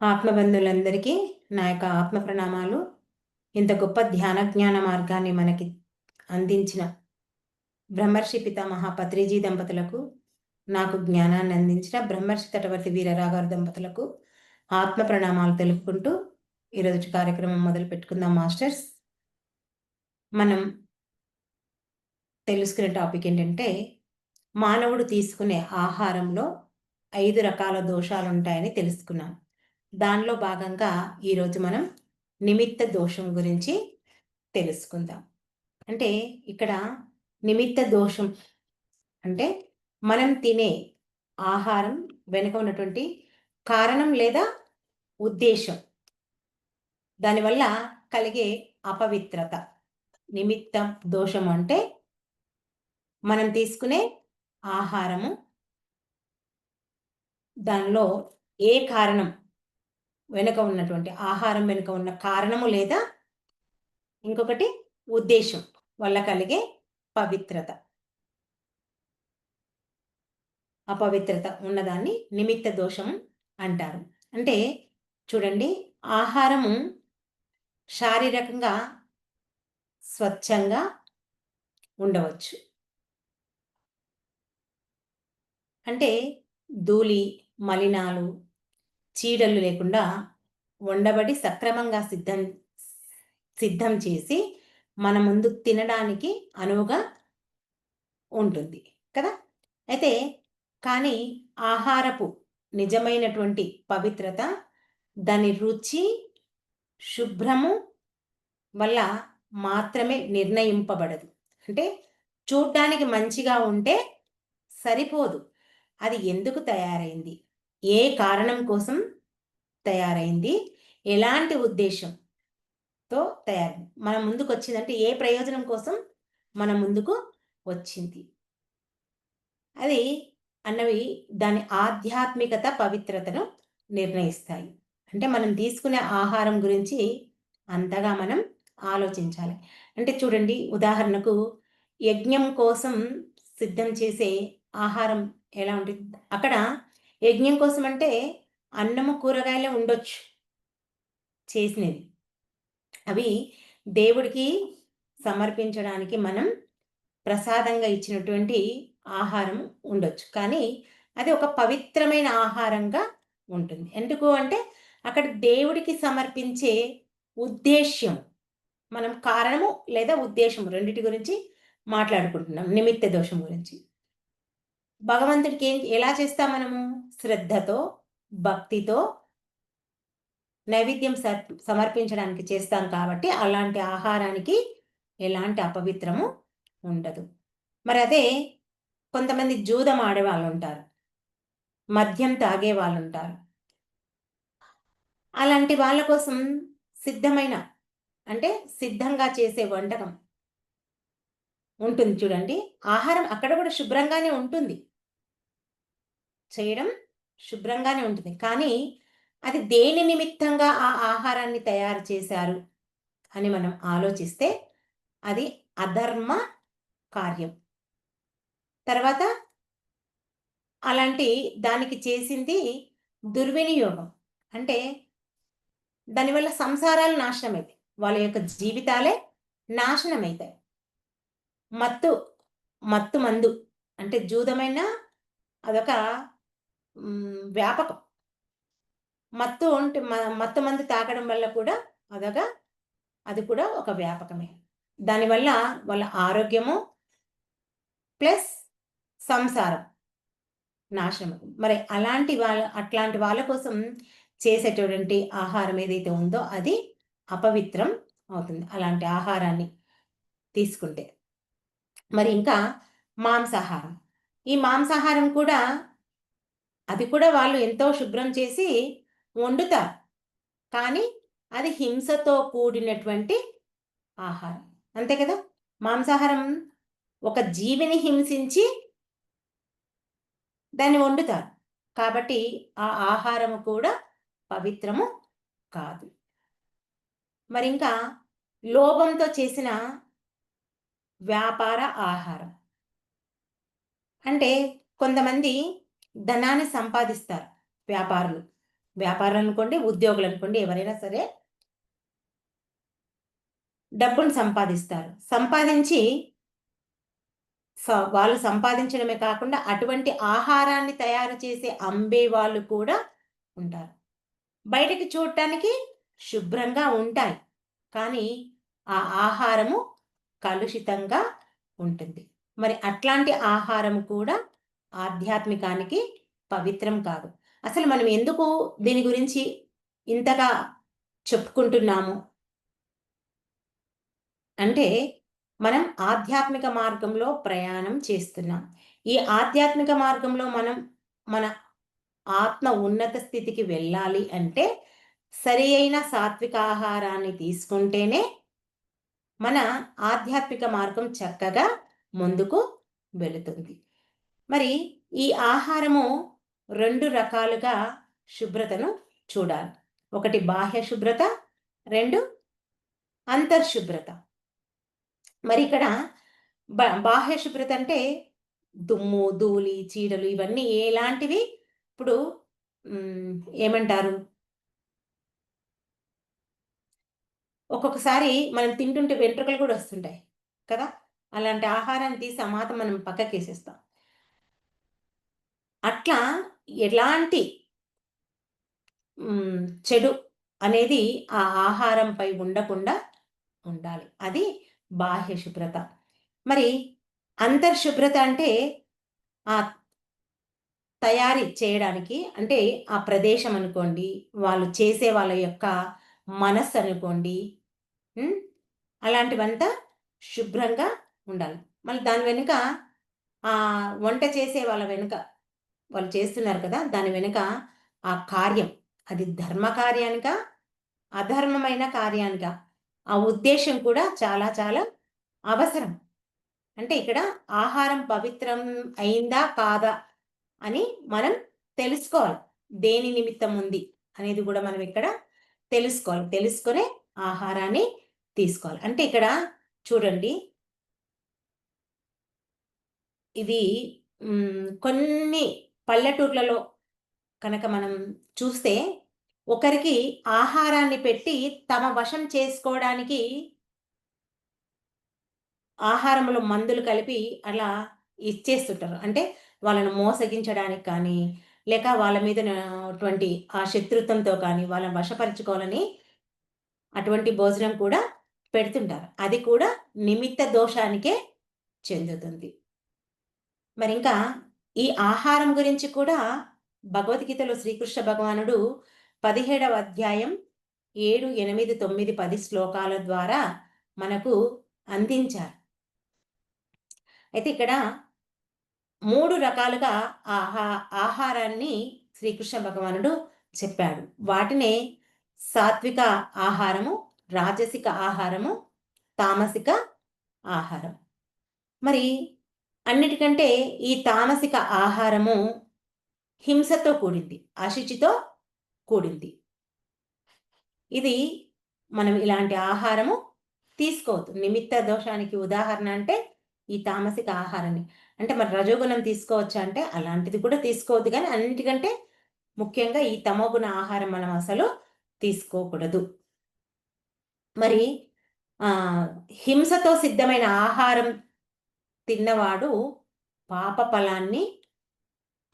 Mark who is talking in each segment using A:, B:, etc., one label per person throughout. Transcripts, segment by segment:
A: ఆత్మబంధువులందరికీ నా యొక్క ఆత్మ ప్రణామాలు. ఇంత గొప్ప ధ్యాన జ్ఞాన మార్గాన్ని మనకి అందించిన బ్రహ్మర్షి పితామహ పత్రిజీ దంపతులకు నాకు జ్ఞానాన్ని అందించిన బ్రహ్మర్షి తటవర్తి వీరరాగారు దంపతులకు ఆత్మ ప్రణామాలు తెలుపుకుంటూ ఈరోజు కార్యక్రమం మొదలు పెట్టుకుందాం మాస్టర్స్. మనం తెలుసుకునే టాపిక్ ఏంటంటే మానవుడు తీసుకునే ఆహారంలో ఐదు రకాల దోషాలు ఉంటాయని తెలుసుకున్నాం. దానిలో భాగంగా ఈరోజు మనం నిమిత్త దోషం గురించి తెలుసుకుందాం. అంటే ఇక్కడ నిమిత్త దోషం అంటే మనం తినే ఆహారం వెనుక ఉన్నటువంటి కారణం లేదా ఉద్దేశం. దానివల్ల కలిగే అపవిత్రత. నిమిత్తం దోషం అంటే మనం తీసుకునే ఆహారము. దానిలో ఏ కారణం వెనుక ఉన్నటువంటి ఆహారం వెనుక ఉన్న కారణము లేదా ఇంకొకటి ఉద్దేశం వల్ల కలిగే పవిత్రత. అపవిత్రత ఉన్నదాన్ని నిమిత్త దోషం అంటారు. అంటే చూడండి ఆహారము శారీరకంగా స్వచ్ఛంగా ఉండవచ్చు. అంటే ధూళి మలినాలు చీడలు లేకుండా వండబడి సక్రమంగా సిద్ధం సిద్ధం చేసి మన ముందు తినడానికి అనువుగా ఉంటుంది కదా? అయితే కానీ ఆహారపు నిజమైనటువంటి పవిత్రత దాని రుచి శుభ్రము వల్ల మాత్రమే నిర్ణయింపబడదు. అంటే చూడ్డానికి మంచిగా ఉంటే సరిపోదు. అది ఎందుకు తయారైంది? ఏ కారణం కోసం తయారైంది? ఎలాంటి ఉద్దేశంతో తయారైంది? మన ముందుకు వచ్చిందంటే ఏ ప్రయోజనం కోసం మన ముందుకు వచ్చింది? అది అన్నవి దాని ఆధ్యాత్మికత పవిత్రతను నిర్ణయిస్తాయి. అంటే మనం తీసుకునే ఆహారం గురించి అంతగా మనం ఆలోచించాలి. అంటే చూడండి ఉదాహరణకు యజ్ఞం కోసం సిద్ధం చేసే ఆహారం ఎలా ఉంటుంది? అక్కడ యజ్ఞం కోసం అంటే అన్నము కూరగాయలే ఉండొచ్చు చేసినవి. అవి దేవుడికి సమర్పించడానికి మనం ప్రసాదంగా ఇచ్చినటువంటి ఆహారం ఉండొచ్చు. కానీ అది ఒక పవిత్రమైన ఆహారంగా ఉంటుంది. ఎందుకు అంటే అక్కడ దేవుడికి సమర్పించే ఉద్దేశ్యం మనం కారణము లేదా ఉద్దేశం రెండిటి గురించి మాట్లాడుకుంటున్నాం. నిమిత్త దోషం గురించి. భగవంతుడికి ఏం ఎలా చేస్తాం మనము? శ్రద్ధతో భక్తితో నైవేద్యం సమర్పించడానికి చేస్తాం కాబట్టి అలాంటి ఆహారానికి ఎలాంటి అపవిత్రము ఉండదు. మరి అదే కొంతమంది జూదం ఆడే వాళ్ళు ఉంటారు. మద్యం తాగే వాళ్ళు ఉంటారు. అలాంటి వాళ్ళ కోసం సిద్ధమైన అంటే సిద్ధంగా చేసే వంటకం ఉంటుంది చూడండి. ఆహారం అక్కడ కూడా శుభ్రంగానే ఉంటుంది. చేయడం శుభ్రంగానే ఉంటుంది. కానీ అది దేని నిమిత్తంగా ఆ ఆహారాన్ని తయారు చేశారు అని మనం ఆలోచిస్తే అది అధర్మ కార్యం. తర్వాత అలాంటి దానికి చేసింది దుర్వినియోగం. అంటే దానివల్ల సంసారాలు నాశనం అవుతాయి వాళ్ళ యొక్క జీవితాలే నాశనం అవుతాయి మత్తు మత్తు మందు అంటే జూదమైన అదొక వ్యాపకం. మత్తు ఉంటే మత్తు మంది తాగడం వల్ల కూడా అదొక అది కూడా ఒక వ్యాపకమే. దానివల్ల వాళ్ళ ఆరోగ్యము ప్లస్ సంసారం నాశనం మరి అలాంటి వాళ్ళ అట్లాంటి వాళ్ళ కోసం చేసేటటువంటి ఆహారం ఏదైతే ఉందో అది అపవిత్రం అవుతుంది. అలాంటి ఆహారాన్ని తీసుకుంటే. మరి ఇంకా మాంసాహారం. ఈ మాంసాహారం కూడా అది కూడా వాళ్ళు ఎంతో శుభ్రం చేసి వండుతారు. కానీ అది హింసతో కూడినటువంటి ఆహారం. అంతే కదా? మాంసాహారం ఒక జీవిని హింసించి దాన్ని వండుతారు. కాబట్టి ఆ ఆహారము కూడా పవిత్రము కాదు. మరి ఇంకా లోభంతో చేసిన వ్యాపార ఆహారం. అంటే కొంతమంది ధనాన్ని సంపాదిస్తారు వ్యాపారులు. వ్యాపారం అనుకోండి ఉద్యోగులు అనుకోండి ఎవరైనా సరే డబ్బును సంపాదిస్తారు. సంపాదించి వాళ్ళు సంపాదించడమే కాకుండా అటువంటి ఆహారాన్ని తయారు చేసే అమ్మే వాళ్ళు కూడా ఉంటారు. బయటకి చూడటానికి శుభ్రంగా ఉంటాయి. కానీ ఆ ఆహారము కలుషితంగా ఉంటుంది. మరి అట్లాంటి ఆహారం కూడా ఆధ్యాత్మికానికి పవిత్రం కాదు. అసలు మనం ఎందుకు దీని గురించి ఇంతగా చెప్పుకుంటున్నాము? అంటే మనం ఆధ్యాత్మిక మార్గంలో ప్రయాణం చేస్తున్నాం. ఈ ఆధ్యాత్మిక మార్గంలో మనం మన ఆత్మ ఉన్నత స్థితికి వెళ్ళాలి అంటే సరి అయిన సాత్విక ఆహారాన్ని తీసుకుంటేనే మన ఆధ్యాత్మిక మార్గం చక్కగా ముందుకు వెళుతుంది. మరి ఈ ఆహారము రెండు రకాలుగా శుభ్రతను చూడాలి. ఒకటి బాహ్య శుభ్రత రెండు అంతర్శుభ్రత మరి ఇక్కడ బాహ్య శుభ్రత అంటే దుమ్ము ధూళి చీడలు ఇవన్నీ ఎలాంటివి? ఇప్పుడు ఏమంటారు? ఒక్కొక్కసారి మనం తింటుంటే వెంట్రుకలు కూడా వస్తుంటాయి కదా? అలాంటి ఆహారాన్ని తీసి అమాత మనం పక్కకేసేస్తాం. అట్లా ఎలాంటి చెడు అనేది ఆ ఆహారంపై ఉండకుండా ఉండాలి. అది బాహ్య శుభ్రత. మరి అంతర్శుభ్రత అంటే ఆ తయారీ చేయడానికి అంటే ఆ ప్రదేశం అనుకోండి వాళ్ళు చేసే వాళ్ళ యొక్క మనస్సు అనుకోండి అలాంటివంతా శుభ్రంగా ఉండాలి. మళ్ళీ దాని వెనుక ఆ వంట చేసే వాళ్ళ వెనుక వాళ్ళు చేస్తున్నారు కదా దాని వెనుక ఆ కార్యం అది ధర్మ కార్యానిక అధర్మమైన కార్యానిక? ఆ ఉద్దేశం కూడా చాలా చాలా అవసరం. అంటే ఇక్కడ ఆహారం పవిత్రం అయిందా కాదా అని మనం తెలుసుకోవాలి. దేని నిమిత్తం ఉంది అనేది కూడా మనం ఇక్కడ తెలుసుకోవాలి. తెలుసుకునే ఆహారాన్ని తీసుకోవాలి. అంటే ఇక్కడ చూడండి. ఇది కొన్ని పల్లెటూర్లలో కనుక మనం చూస్తే ఒకరికి ఆహారాన్ని పెట్టి తమ వశం చేసుకోవడానికి ఆహారంలో మందులు కలిపి అలా ఇచ్చేస్తుంటారు. అంటే వాళ్ళను మోసగించడానికి కానీ లేక వాళ్ళ మీద అటువంటి ఆ శత్రుత్వంతో కానీ వాళ్ళని వశపరుచుకోవాలని అటువంటి భోజనం కూడా పెడుతుంటారు. అది కూడా నిమిత్త దోషానికే చెందుతుంది. మరి ఇంకా ఈ ఆహారం గురించి కూడా భగవద్గీతలో శ్రీకృష్ణ భగవానుడు పదిహేడవ అధ్యాయం ఏడు ఎనిమిది తొమ్మిది పది శ్లోకాల ద్వారా మనకు అందించారు. అయితే ఇక్కడ మూడు రకాలుగా ఆహా ఆహారాన్ని శ్రీకృష్ణ భగవానుడు చెప్పాడు. వాటినే సాత్విక ఆహారము రాజసిక ఆహారము తామసిక ఆహారం. మరి అన్నిటికంటే ఈ తామసిక ఆహారము హింసతో కూడింది అశుచితో కూడింది. ఇది మనం ఇలాంటి ఆహారము తీసుకోవద్దు. నిమిత్త దోషానికి ఉదాహరణ అంటే ఈ తామసిక ఆహారాన్ని. అంటే మరి రజోగుణం తీసుకోవచ్చా అంటే అలాంటిది కూడా తీసుకోవద్దు కానీ అన్నిటికంటే ముఖ్యంగా ఈ తమోగుణ ఆహారం మనం అసలు తీసుకోకూడదు. మరి హింసతో సిద్ధమైన ఆహారం తిన్నవాడు పాప ఫలాన్ని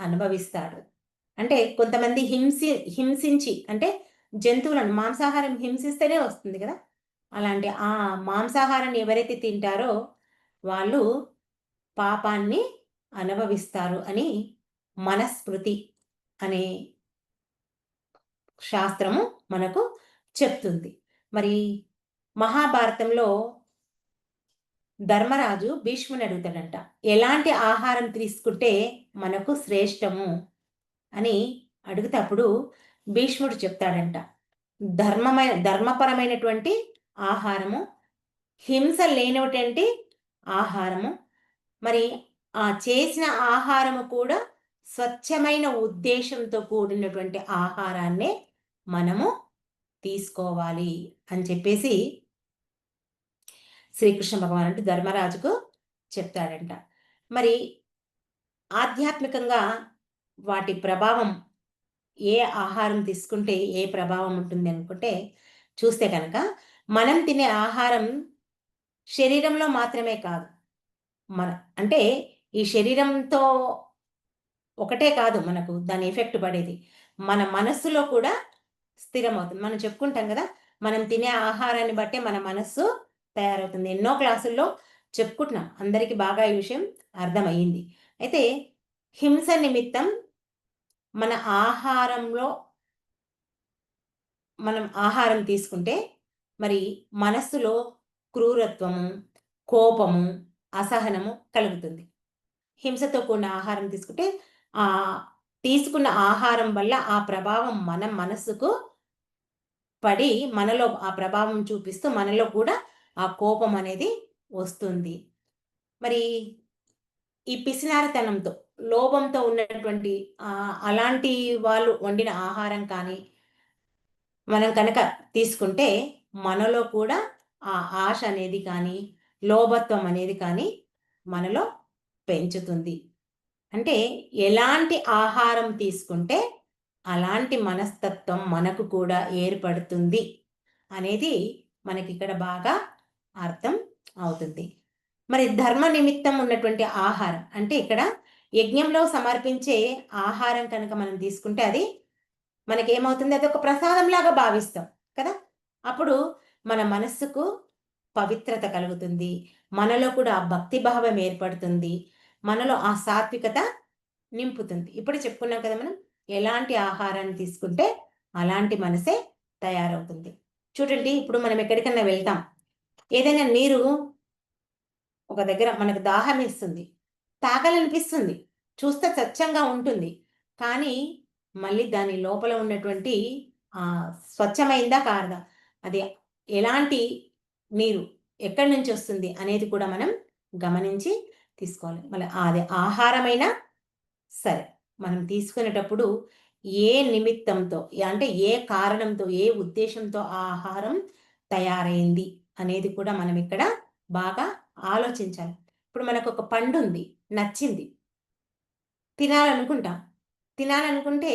A: అనుభవిస్తాడు. అంటే కొంతమంది హింసి హింసించి అంటే జంతువులను మాంసాహారం హింసిస్తేనే వస్తుంది కదా? అలాంటి ఆ మాంసాహారాన్ని ఎవరైతే తింటారో వాళ్ళు పాపాన్ని అనుభవిస్తారు అని మనస్మృతి అనే శాస్త్రము మనకు చెప్తుంది. మరి మహాభారతంలో ధర్మరాజు భీష్ముని అడుగుతాడంట ఎలాంటి ఆహారం తీసుకుంటే మనకు శ్రేష్టము? అని అడుగుతప్పుడు భీష్ముడు చెప్తాడంట ధర్మమైన ధర్మపరమైనటువంటి ఆహారము హింస లేనటువంటి ఆహారము మరి ఆ చేసిన ఆహారము కూడా స్వచ్ఛమైన ఉద్దేశంతో కూడినటువంటి ఆహారాన్నే మనము తీసుకోవాలి అని చెప్పేసి శ్రీకృష్ణ భగవాన్ అంటే ధర్మరాజుకు చెప్తాడంట. మరి ఆధ్యాత్మికంగా వాటి ప్రభావం ఏ ఆహారం తీసుకుంటే ఏ ప్రభావం ఉంటుంది అనుకుంటే చూస్తే కనుక మనం తినే ఆహారం శరీరంలో మాత్రమే కాదు. మన అంటే ఈ శరీరంతో ఒకటే కాదు మనకు దాని ఎఫెక్ట్ పడేది. మన మనస్సులో కూడా స్థిరమవుతుంది. మనం చెప్పుకుంటాం కదా మనం తినే ఆహారాన్ని బట్టే మన మనస్సు తయారవుతుంది. ఎన్నో క్లాసుల్లో చెప్పుకుంటున్నాం. అందరికీ బాగా ఈ విషయం అర్థమయ్యింది. అయితే హింస నిమిత్తం మన ఆహారంలో మనం ఆహారం తీసుకుంటే మరి మనస్సులో క్రూరత్వము కోపము అసహనము కలుగుతుంది. హింసతో కూడిన ఆహారం తీసుకుంటే ఆ తీసుకున్న ఆహారం వల్ల ఆ ప్రభావం మన మనస్సుకు పడి మనలో ఆ ప్రభావం చూపిస్తూ మనలో కూడా ఆ కోపం అనేది వస్తుంది. మరి ఈ పిసినారితనంతో లోభంతో ఉన్నటువంటి అలాంటి వాళ్ళు వండిన ఆహారం కానీ మనం కనుక తీసుకుంటే మనలో కూడా ఆ ఆశ అనేది కానీ లోభత్వం అనేది కానీ మనలో పెంచుతుంది. అంటే ఎలాంటి ఆహారం తీసుకుంటే అలాంటి మనస్తత్వం మనకు కూడా ఏర్పడుతుంది అనేది మనకి ఇక్కడ బాగా అర్థం అవుతుంది. మరి ధర్మ నిమిత్తం ఉన్నటువంటి ఆహారం అంటే ఇక్కడ యజ్ఞంలో సమర్పించే ఆహారం కనుక మనం తీసుకుంటే అది మనకేమవుతుంది? అది ఒక ప్రసాదంలాగా భావిస్తాం కదా? అప్పుడు మన మనస్సుకు పవిత్రత కలుగుతుంది మనలో కూడా ఆ భక్తి భావం ఏర్పడుతుంది మనలో ఆ సాత్వికత నింపుతుంది. ఇప్పుడు చెప్పుకున్నాం కదా మనం ఎలాంటి ఆహారాన్ని తీసుకుంటే అలాంటి మనసే తయారవుతుంది. చూడండి ఇప్పుడు మనం ఎక్కడికన్నా వెళ్తాం. ఏదైనా నీరు ఒక దగ్గర మనకు దాహం ఇస్తుంది తాగాలనిపిస్తుంది చూస్తే స్వచ్ఛంగా ఉంటుంది. కానీ మళ్ళీ దాని లోపల ఉన్నటువంటి స్వచ్ఛమైందా కారదా అది ఎలాంటి నీరు ఎక్కడి నుంచి వస్తుంది అనేది కూడా మనం గమనించి తీసుకోవాలి. మళ్ళీ అది ఆహారమైనా సరే మనం తీసుకునేటప్పుడు ఏ నిమిత్తంతో అంటే ఏ కారణంతో ఏ ఉద్దేశంతో ఆ ఆహారం తయారైంది? అనేది కూడా మనం ఇక్కడ బాగా ఆలోచించాలి. ఇప్పుడు మనకు ఒక పండు ఉంది నచ్చింది. తినాలనుకుంటాం. తినాలనుకుంటే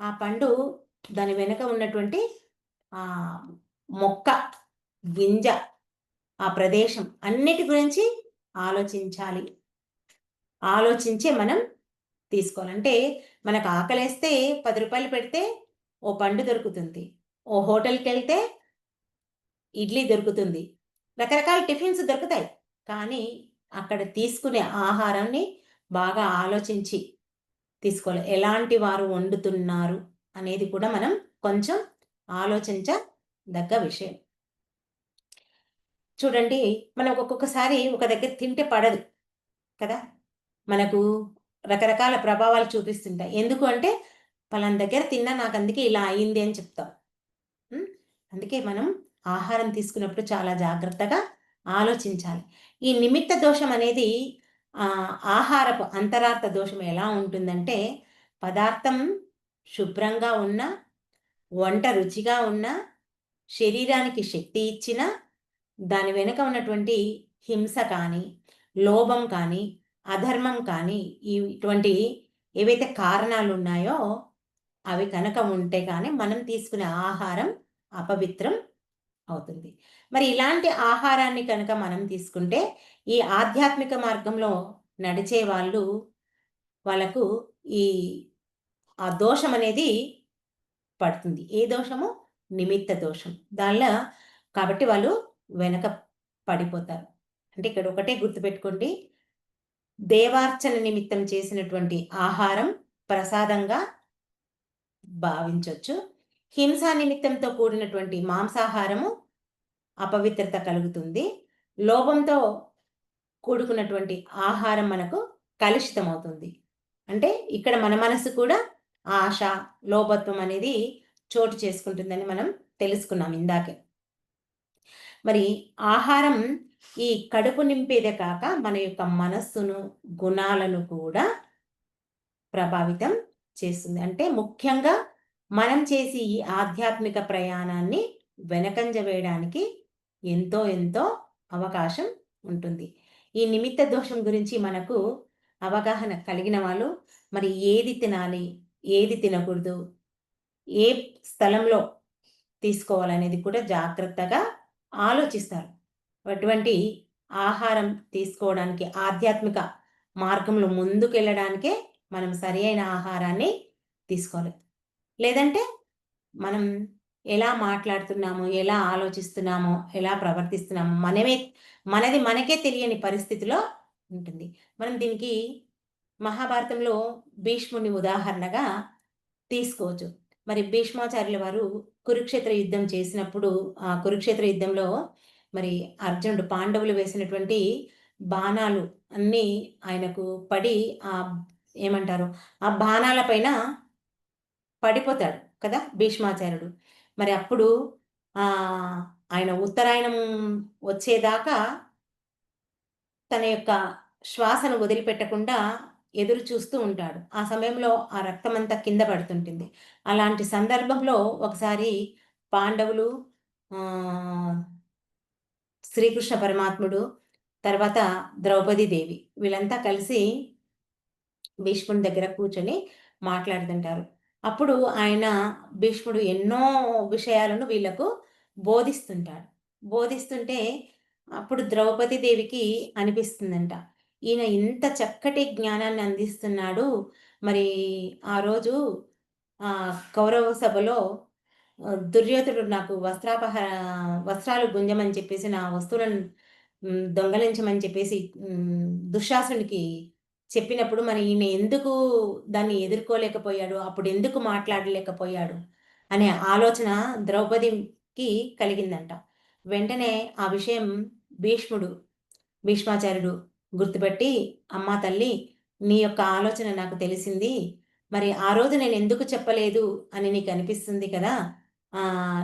A: ఆ పండు దాని వెనుక ఉన్నటువంటి ఆ మొక్క గింజ ఆ ప్రదేశం అన్నిటి గురించి ఆలోచించాలి. ఆలోచించే మనం తీసుకోవాలంటే మనకు ఆకలేస్తే పది రూపాయలు పెడితే ఓ పండు దొరుకుతుంది. ఓ హోటల్కి వెళ్తే ఇడ్లీ దొరుకుతుంది. రకరకాల టిఫిన్స్ దొరుకుతాయి. కానీ అక్కడ తీసుకునే ఆహారాన్ని బాగా ఆలోచించి తీసుకోవాలి. ఎలాంటి వారు వండుతున్నారు అనేది కూడా మనం కొంచెం ఆలోచించదగ్గ విషయం. చూడండి మనం ఒక్కొక్కసారి ఒక దగ్గర తింటే పడదు కదా? మనకు రకరకాల ప్రభావాలు చూపిస్తుంటాయి. ఎందుకు అంటే పలాన దగ్గర తిన్నా నాకు అందుకే ఇలా అయింది అని చెప్తాం. అందుకే మనం ఆహారం తీసుకున్నప్పుడు చాలా జాగ్రత్తగా ఆలోచించాలి. ఈ నిమిత్త దోషం అనేది ఆహారపు అంతరార్థ దోషం ఎలా ఉంటుందంటే పదార్థం శుభ్రంగా ఉన్న వంట రుచిగా ఉన్న శరీరానికి శక్తి ఇచ్చిన దాని వెనుక ఉన్నటువంటి హింస కానీ లోభం కానీ అధర్మం కానీ ఇటువంటి ఏవైతే కారణాలు ఉన్నాయో అవి కనుక ఉంటే కానీ మనం తీసుకునే ఆహారం అపవిత్రం అవుతుంది. మరి ఇలాంటి ఆహారాన్ని కనుక మనం తీసుకుంటే ఈ ఆధ్యాత్మిక మార్గంలో నడిచే వాళ్ళు వాళ్ళకు ఈ ఆ దోషం అనేది పడుతుంది. ఏ దోషము? నిమిత్త దోషం. దానిలో కాబట్టి వాళ్ళు వెనక పడిపోతారు. అంటే ఇక్కడ ఒకటే గుర్తుపెట్టుకోండి. దేవార్చన నిమిత్తం చేసినటువంటి ఆహారం ప్రసాదంగా భావించవచ్చు హింసా నిమిత్తంతో కూడినటువంటి మాంసాహారము అపవిత్రత కలుగుతుంది. లోభంతో కూడుకున్నటువంటి ఆహారం మనకు కలుషితమవుతుంది. అంటే ఇక్కడ మన మనసు కూడా ఆశ లోభత్వం అనేది చోటు చేసుకుంటుందని మనం తెలుసుకున్నాం ఇందాకే. మరి ఆహారం ఈ కడుపు నింపేదే కాక మన యొక్క మనస్సును గుణాలను కూడా ప్రభావితం చేస్తుంది. అంటే ముఖ్యంగా మనం చేసి ఈ ఆధ్యాత్మిక ప్రయాణాన్ని వెనకంజ వేయడానికి ఎంతో ఎంతో అవకాశం ఉంటుంది. ఈ నిమిత్త దోషం గురించి మనకు అవగాహన కలిగిన వాళ్ళు మరి ఏది తినాలి ఏది తినకూడదు ఏ స్థలంలో తీసుకోవాలనేది కూడా జాగ్రత్తగా ఆలోచిస్తారు. అటువంటి ఆహారం తీసుకోవడానికి ఆధ్యాత్మిక మార్గంలో ముందుకెళ్ళడానికే మనం సరి అయిన ఆహారాన్ని తీసుకోవాలి. లేదంటే మనం ఎలా మాట్లాడుతున్నాము ఎలా ఆలోచిస్తున్నామో ఎలా ప్రవర్తిస్తున్నామో మనమే మనది మనకే తెలియని పరిస్థితిలో ఉంటుంది. మనం దీనికి మహాభారతంలో భీష్ముని ఉదాహరణగా తీసుకోవచ్చు. మరి భీష్మాచార్యుల వారు కురుక్షేత్ర యుద్ధం చేసినప్పుడు ఆ కురుక్షేత్ర యుద్ధంలో మరి అర్జునుడు పాండవులు వేసినటువంటి బాణాలు అన్నీ ఆయనకు పడి ఆ ఏమంటారు? ఆ బాణాల పైన పడిపోతాడు కదా భీష్మాచార్యుడు. మరి అప్పుడు ఆయన ఉత్తరాయణం వచ్చేదాకా తన యొక్క శ్వాసను వదిలిపెట్టకుండా ఎదురు చూస్తూ ఉంటాడు. ఆ సమయంలో ఆ రక్తం అంతా కింద పడుతుంటుంది. అలాంటి సందర్భంలో ఒకసారి పాండవులు శ్రీకృష్ణ పరమాత్ముడు తర్వాత ద్రౌపది దేవి వీళ్ళంతా కలిసి భీష్ముడి దగ్గర కూర్చొని మాట్లాడుతుంటారు. అప్పుడు ఆయన భీష్ముడు ఎన్నో విషయాలను వీళ్ళకు బోధిస్తుంటాడు. బోధిస్తుంటే అప్పుడు ద్రౌపది దేవికి అనిపిస్తుందంట. ఈయన ఇంత చక్కటి జ్ఞానాన్ని అందిస్తున్నాడు. మరి ఆ రోజు ఆ కౌరవ సభలో దుర్యోధుడు నాకు వస్త్రాపహ వస్త్రాలు గుంజమని చెప్పేసి నా వస్తువులను దొంగలించమని చెప్పేసి దుశ్శాసునికి చెప్పినప్పుడు మరి ఈయన ఎందుకు దాన్ని ఎదుర్కోలేకపోయాడు? అప్పుడు ఎందుకు మాట్లాడలేకపోయాడు? అనే ఆలోచన ద్రౌపదికి కలిగిందంట. వెంటనే ఆ విషయం భీష్ముడు భీష్మాచార్యుడు గుర్తుపెట్టి అమ్మా తల్లి నీ యొక్క ఆలోచన నాకు తెలిసింది. మరి ఆ రోజు నేను ఎందుకు చెప్పలేదు అని నీకు అనిపిస్తుంది కదా?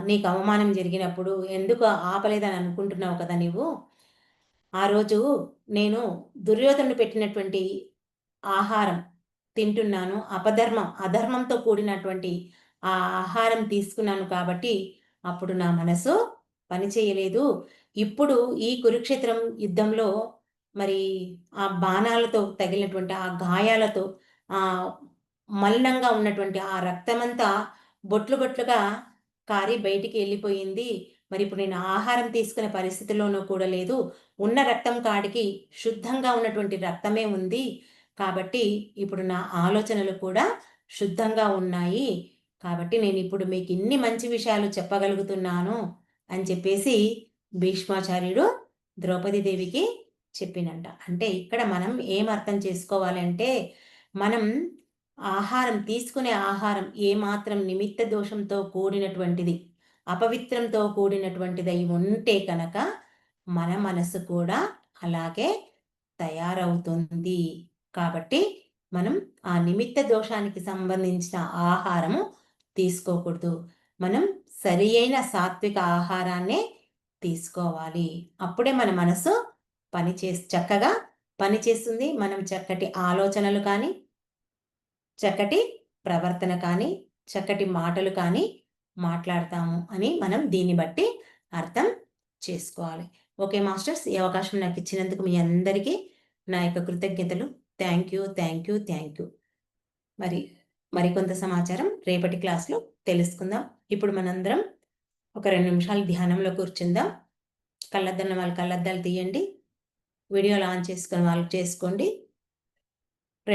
A: నీకు అవమానం జరిగినప్పుడు ఎందుకు ఆపలేదని అనుకుంటున్నావు కదా నీవు? ఆ రోజు నేను దుర్యోధను పెట్టినటువంటి ఆహారం తింటున్నాను అపధర్మం అధర్మంతో కూడినటువంటి ఆ ఆహారం తీసుకున్నాను కాబట్టి అప్పుడు నా మనసు పని చేయలేదు. ఇప్పుడు ఈ కురుక్షేత్రం యుద్ధంలో మరి ఆ బాణాలతో తగిలినటువంటి ఆ గాయాలతో ఆ మలినంగా ఉన్నటువంటి ఆ రక్తమంతా బొట్లు బొట్లుగా కారి బయటికి వెళ్ళిపోయింది. మరి ఇప్పుడు నేను ఆహారం తీసుకునే పరిస్థితిలోనూ కూడా లేదు. ఉన్న రక్తం కాడికి శుద్ధంగా ఉన్నటువంటి రక్తమే ఉంది. కాబట్టి ఇప్పుడు నా ఆలోచనలు కూడా శుద్ధంగా ఉన్నాయి. కాబట్టి నేను ఇప్పుడు మీకు ఇన్ని మంచి విషయాలు చెప్పగలుగుతున్నాను అని చెప్పేసి భీష్మాచార్యుడు ద్రౌపదీదేవికి చెప్పినంట. అంటే ఇక్కడ మనం ఏం అర్థం చేసుకోవాలంటే మనం ఆహారం తీసుకునే ఆహారం ఏమాత్రం నిమిత్త దోషంతో కూడినటువంటిది అపవిత్రంతో కూడినటువంటిది ఉంటే కనుక మన మనసు కూడా అలాగే తయారవుతుంది. కాబట్టి మనం ఆ నిమిత్త దోషానికి సంబంధించిన ఆహారము తీసుకోకూడదు. మనం సరి అయిన సాత్విక ఆహారాన్నే తీసుకోవాలి. అప్పుడే మన మనసు పనిచే చక్కగా పనిచేస్తుంది మనం చక్కటి ఆలోచనలు కానీ చక్కటి ప్రవర్తన కానీ చక్కటి మాటలు కానీ మాట్లాడతాము అని మనం దీన్ని బట్టి అర్థం చేసుకోవాలి. ఓకే మాస్టర్స్ ఈ అవకాశం నాకు ఇచ్చినందుకు మీ అందరికీ నా యొక్క కృతజ్ఞతలు. Thank you thank you thank you. మరి మరికొంత సమాచారం రేపటి క్లాస్లో తెలుసుకుందాం. ఇప్పుడు మనందరం ఒక రెండు నిమిషాలు ధ్యానంలో కూర్చుందాం. కళ్ళద్దన్న వాళ్ళు కళ్ళద్దాలు తీయండి. వీడియోలు ఆన్ చేసుకొని వాళ్ళు చేసుకోండి.